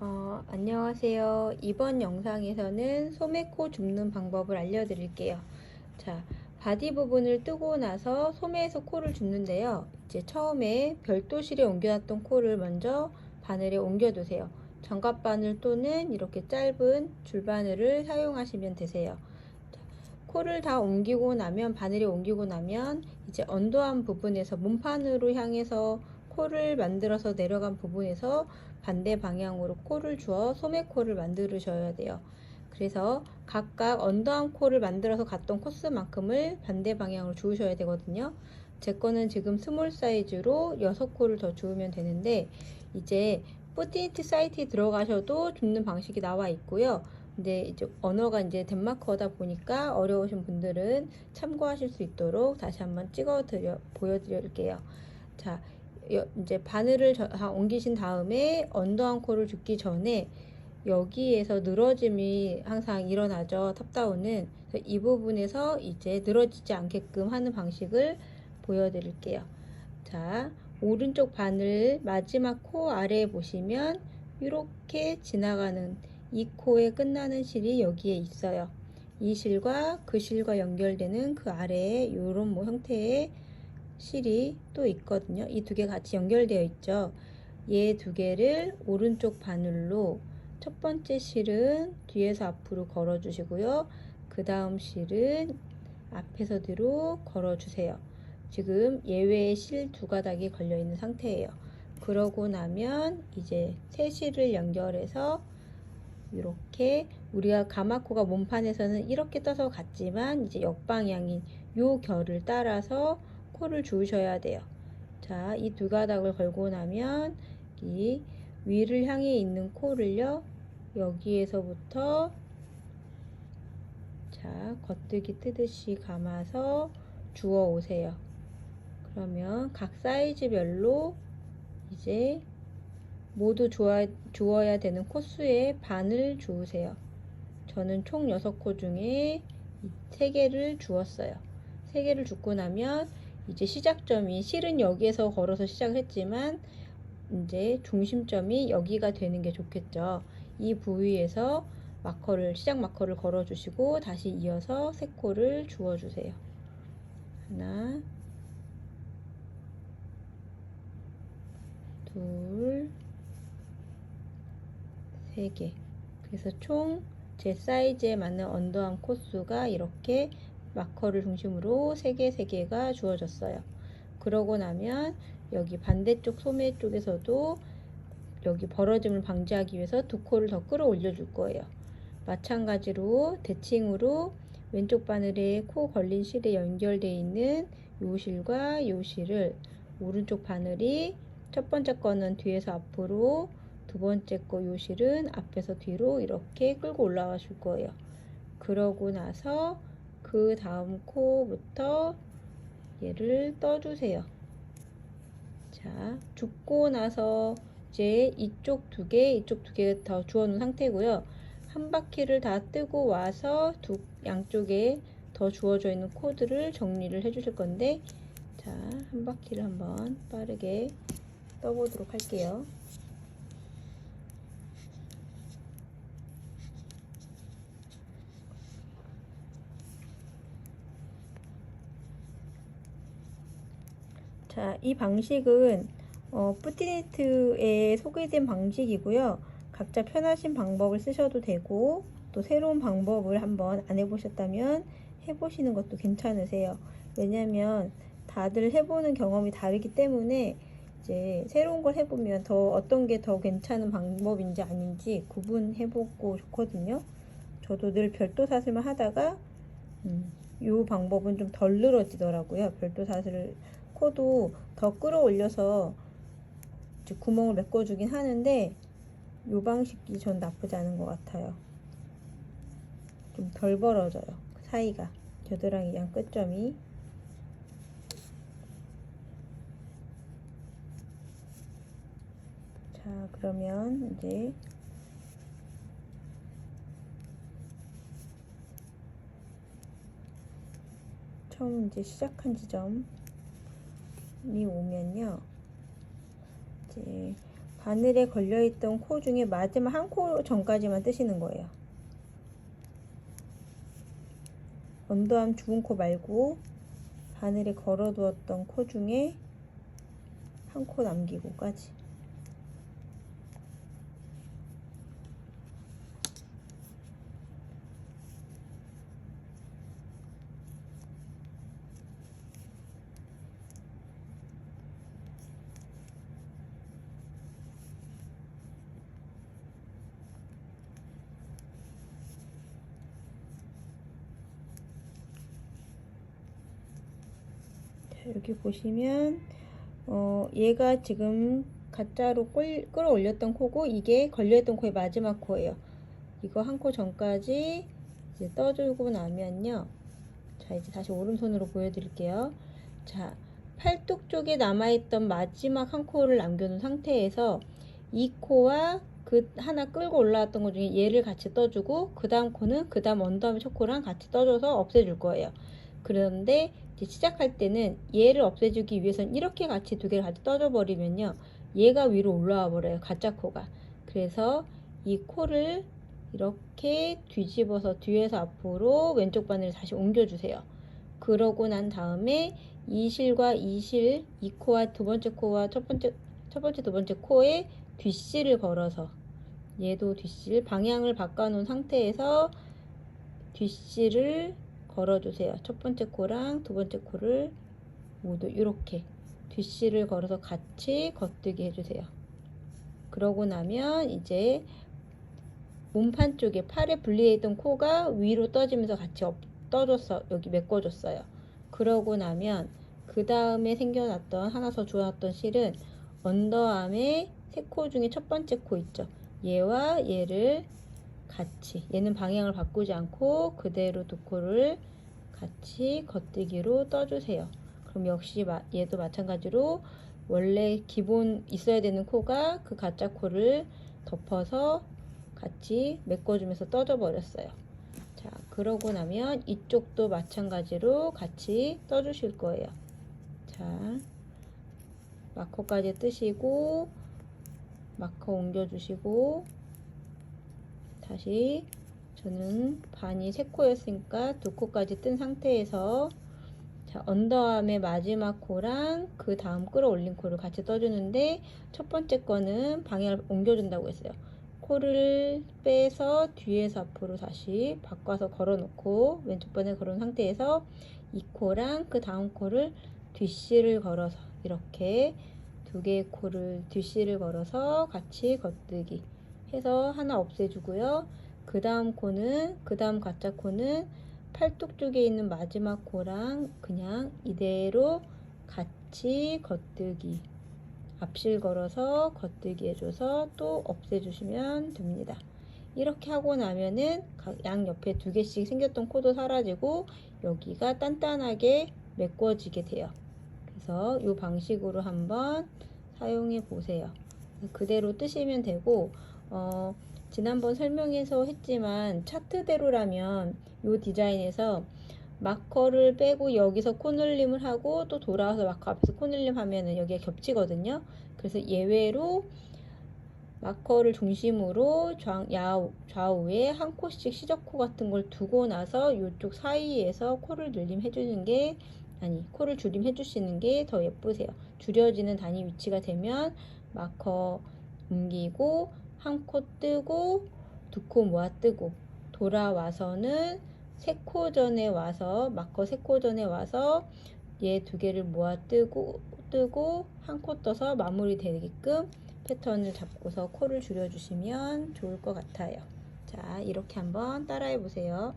어, 안녕하세요. 이번 영상에서는 소매 코 줍는 방법을 알려드릴게요. 자, 바디 부분을 뜨고 나서 소매에서 코를 줍는데요. 이제 처음에 별도실에 옮겨놨던 코를 먼저 바늘에 옮겨두세요. 장갑 바늘 또는 이렇게 짧은 줄 바늘을 사용하시면 되세요. 자, 코를 다 옮기고 나면 바늘에 옮기고 나면 이제 언더한 부분에서 몸판으로 향해서 코를 만들어서 내려간 부분에서 반대 방향으로 코를 주어 소매코를 만들으셔야 돼요. 그래서 각각 언더암 코를 만들어서 갔던 코스만큼을 반대 방향으로 주우셔야 되거든요. 제 거는 지금 스몰 사이즈로 6코를 더 주우면 되는데 이제 뿌티니트 사이트에 들어가셔도 줍는 방식이 나와 있고요. 근데 이제 언어가 이제 덴마크어다 보니까 어려우신 분들은 참고하실 수 있도록 다시 한번 찍어 드려 보여드릴게요. 자, 여- 이제 바늘을 옮기신 다음에 언더한 코를 줍기 전에 여기에서 늘어짐이 항상 일어나죠. 탑다운은 이 부분에서 이제 늘어지지 않게끔 하는 방식을 보여드릴게요. 자, 오른쪽 바늘 마지막 코 아래에 보시면 이렇게 지나가는 이 코에 끝나는 실이 여기에 있어요. 이 실과 그 실과 연결되는 그 아래에 이런 뭐 형태의 실이 또 있거든요. 이 두 개 같이 연결되어 있죠. 얘 두 개를 오른쪽 바늘로 첫 번째 실은 뒤에서 앞으로 걸어 주시고요. 그 다음 실은 앞에서 뒤로 걸어 주세요. 지금 예외의 실 두 가닥이 걸려 있는 상태예요. 그러고 나면 이제 세 실을 연결해서 이렇게 우리가 가마코가 몸판에서는 이렇게 떠서 갔지만 이제 역방향인 요 결을 따라서 코를 주우셔야 돼요. 자, 이 두 가닥을 걸고 나면 이 위를 향해 있는 코를요. 여기에서부터 자, 겉뜨기 뜨듯이 감아서 주워 오세요. 그러면 각 사이즈별로 이제 모두 주어, 주어야 되는 코수의 반을 주우세요. 저는 총 6코 중에 3개를 주었어요. 3개를 줍고 나면 이제 시작점이 실은 여기에서 걸어서 시작을 했지만 이제 중심점이 여기가 되는 게 좋겠죠. 이 부위에서 마커를 시작 마커를 걸어 주시고 다시 이어서 세 코를 주워 주세요. 하나 둘 세 개. 그래서 총 제 사이즈에 맞는 언더암 코수가 이렇게 마커를 중심으로 3개, 3개가 주어졌어요. 그러고 나면 여기 반대쪽 소매 쪽에서도 여기 벌어짐을 방지하기 위해서 두 코를 더 끌어올려 줄 거예요. 마찬가지로 대칭으로 왼쪽 바늘에 코 걸린 실에 연결되어 있는 요 실과 요 실을 오른쪽 바늘이 첫 번째 거는 뒤에서 앞으로 두 번째 거 요 실은 앞에서 뒤로 이렇게 끌고 올라가 줄 거예요. 그러고 나서 그 다음 코부터 얘를 떠주세요. 자, 줍고 나서 이제 이쪽 두 개, 이쪽 두 개 더 주워놓은 상태고요. 한 바퀴를 다 뜨고 와서 두 양쪽에 더 주어져 있는 코드를 정리를 해주실 건데, 자, 한 바퀴를 한번 빠르게 떠보도록 할게요. 자, 이 방식은 어, 뿌티니트에 소개된 방식이고요. 각자 편하신 방법을 쓰셔도 되고 또 새로운 방법을 한번 안 해보셨다면 해보시는 것도 괜찮으세요. 왜냐면 다들 해보는 경험이 다르기 때문에 이제 새로운 걸 해보면 더 어떤 게 더 괜찮은 방법인지 아닌지 구분해보고 좋거든요. 저도 늘 별도 사슬만 하다가 음, 이 방법은 좀 덜 늘어지더라고요. 별도 사슬을 코도 더 끌어올려서 구멍을 메꿔주긴 하는데 이 방식이 전 나쁘지 않은 것 같아요. 좀 덜 벌어져요. 사이가 겨드랑이랑 끝점이 자 그러면 이제 처음 이제 시작한 지점 이 오면요. 이제 바늘에 걸려있던 코 중에 마지막 한 코 전까지만 뜨시는 거예요. 언더암 죽은 코 말고 바늘에 걸어두었던 코 중에 한 코 남기고까지. 자, 여기 보시면 어, 얘가 지금 가짜로 끌, 끌어올렸던 코고 이게 걸려있던 코의 마지막 코예요. 이거 한 코 전까지 이제 떠주고 나면요. 자, 이제 다시 오른손으로 보여드릴게요. 자, 팔뚝 쪽에 남아있던 마지막 한 코를 남겨놓은 상태에서 이 코와 그 하나 끌고 올라왔던 것 중에 얘를 같이 떠주고 그 다음 코는 그 다음 언더암 초코랑 같이 떠줘서 없애줄 거예요. 그런데 이제 시작할 때는 얘를 없애주기 위해서는 이렇게 같이 두 개를 같이 떠줘 버리면요 얘가 위로 올라와 버려요 가짜 코가. 그래서 이 코를 이렇게 뒤집어서 뒤에서 앞으로 왼쪽 바늘을 다시 옮겨주세요. 그러고 난 다음에 이 실과 이 실, 이 코와 두 번째 코와 첫 번째 첫 번째 두 번째 코에 뒷실을 걸어서 얘도 뒷실 방향을 바꿔놓은 상태에서 뒷실을 걸어주세요. 첫 번째 코랑 두 번째 코를 모두 이렇게 뒷실을 걸어서 같이 겉뜨기 해주세요. 그러고 나면 이제 몸판 쪽에 팔에 분리해 있던 코가 위로 떠지면서 같이 엎, 떠줬어 여기 메꿔줬어요. 그러고 나면 그 다음에 생겨났던 하나 더 주어놨던 실은 언더암의 세 코 중에 첫 번째 코 있죠. 얘와 얘를 같이 얘는 방향을 바꾸지 않고 그대로 두 코를 같이 겉뜨기로 떠주세요. 그럼 역시 얘도 마찬가지로 원래 기본 있어야 되는 코가 그 가짜 코를 덮어서 같이 메꿔주면서 떠져 버렸어요. 자, 그러고 나면 이쪽도 마찬가지로 같이 떠주실 거예요. 자, 마커까지 뜨시고 마커 옮겨주시고 다시 저는 반이 세 코였으니까 두 코까지 뜬 상태에서 자 언더암의 마지막 코랑 그 다음 끌어올린 코를 같이 떠주는데 첫 번째 거는 방향을 옮겨준다고 했어요. 코를 빼서 뒤에서 앞으로 다시 바꿔서 걸어놓고 왼쪽 번에 걸어놓은 상태에서 이 코랑 그 다음 코를 뒷실을 걸어서 이렇게 두 개의 코를 뒷실을 걸어서 같이 겉뜨기 해서 하나 없애주고요. 그 다음 코는 그 다음 가짜 코는 팔뚝 쪽에 있는 마지막 코랑 그냥 이대로 같이 겉뜨기 앞실 걸어서 겉뜨기 해줘서 또 없애주시면 됩니다. 이렇게 하고 나면은 양 옆에 두 개씩 생겼던 코도 사라지고 여기가 단단하게 메꿔지게 돼요. 그래서 이 방식으로 한번 사용해 보세요. 그대로 뜨시면 되고 어, 지난번 설명에서 했지만 차트대로라면 이 디자인에서 마커를 빼고 여기서 코늘림을 하고 또 돌아와서 마커 앞에서 코늘림 하면은 여기가 겹치거든요. 그래서 예외로 마커를 중심으로 좌우, 좌우에 한 코씩 시접코 같은 걸 두고 나서 이쪽 사이에서 코를 늘림 해주는 게 아니 코를 줄임 해주시는 게 더 예쁘세요. 줄여지는 단위 위치가 되면 마커 옮기고 한 코 뜨고 두 코 모아 뜨고 돌아와서는 세 코 전에 와서 마커 세 코 전에 와서 얘 두 개를 모아 뜨고 뜨고 한 코 떠서 마무리 되게끔 패턴을 잡고서 코를 줄여주시면 좋을 것 같아요. 자, 이렇게 한번 따라해 보세요.